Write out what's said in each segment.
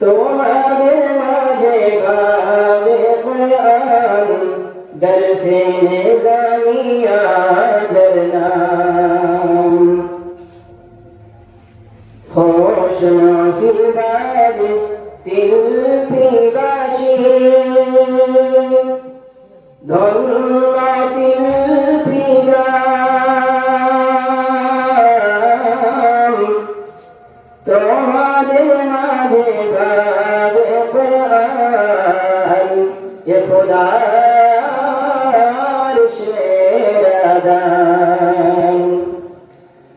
তোমাদের মাঝে গাবে কোরআন দরসে নিজামিয়া জরনাম খোশ নসিবাদ তিল পিবাসী এ খোদার সেরা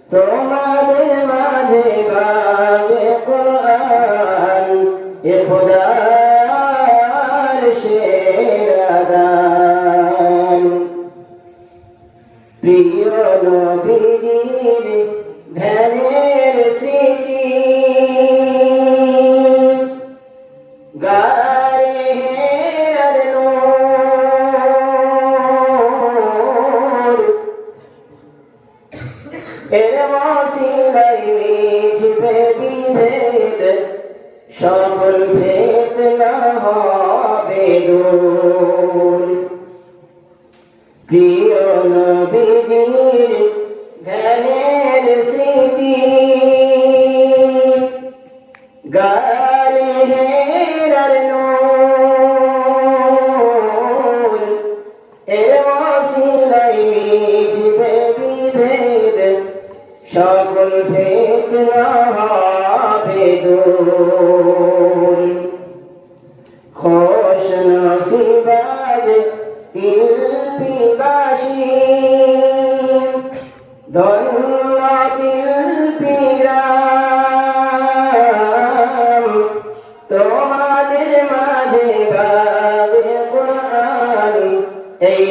তোমাদের মাঝে পাবে কোরআন, এ খোদার সেরা প্রিয় নবীর ধ্যানের স্মৃতি গায়ে বিভেদ সকল ভেদ না হবে দূর। প্রিয় নবীজির ধ্যানের স্মৃতি সকল ভেদ دور خوش نصیبت دل پی باشیم دن دل پی رام তোমাদের মাঝে বাবে কোরআন এই